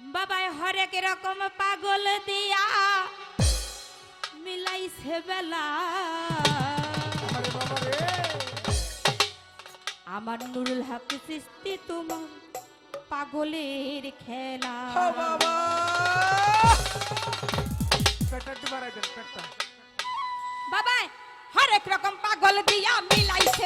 বাবাই হরেক রকম পাগল দিয়া মিলাইছে বেলা। আমার নুরুল হক সৃষ্টি তোমার পাগলের খেলা। বাবা। হরেক রকম পাগল দিয়া মিলাইছে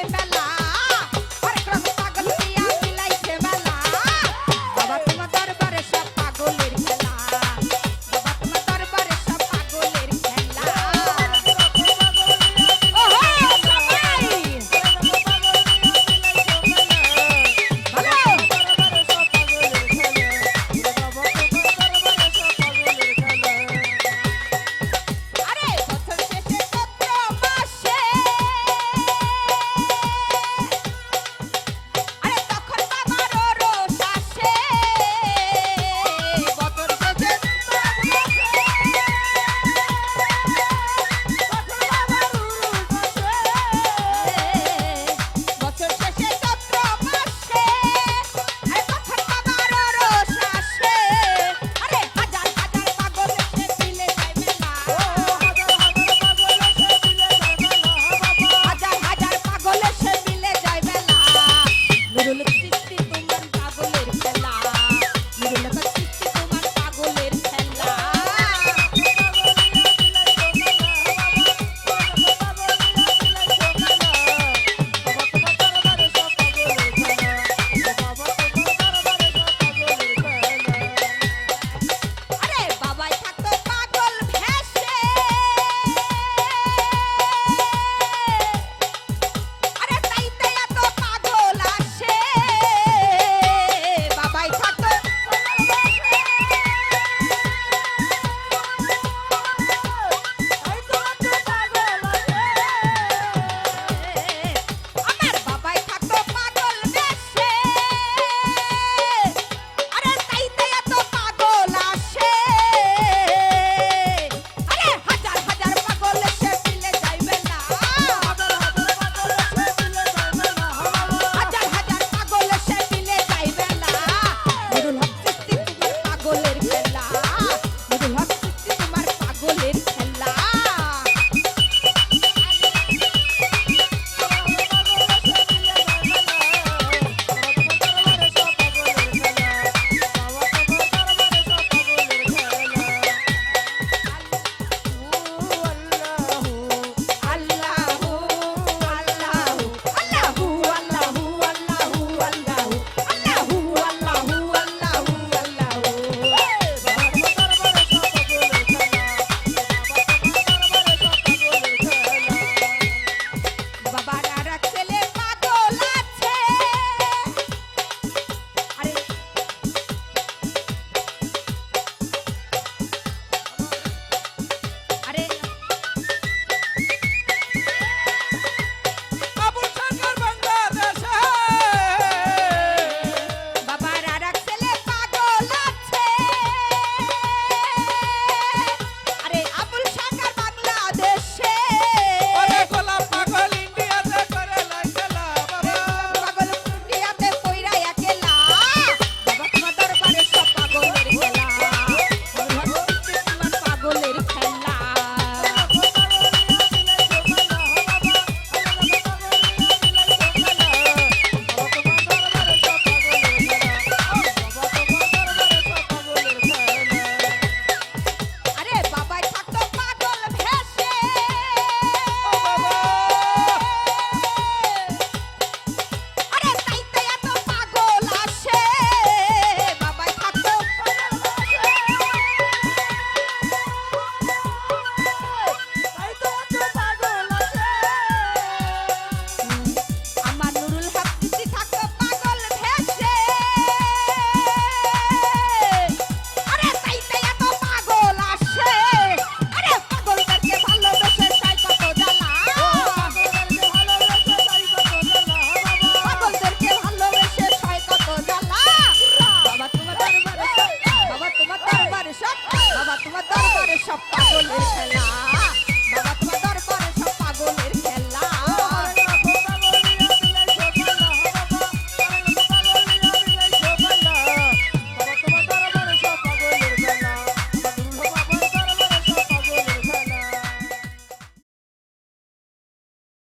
সকলের খেলা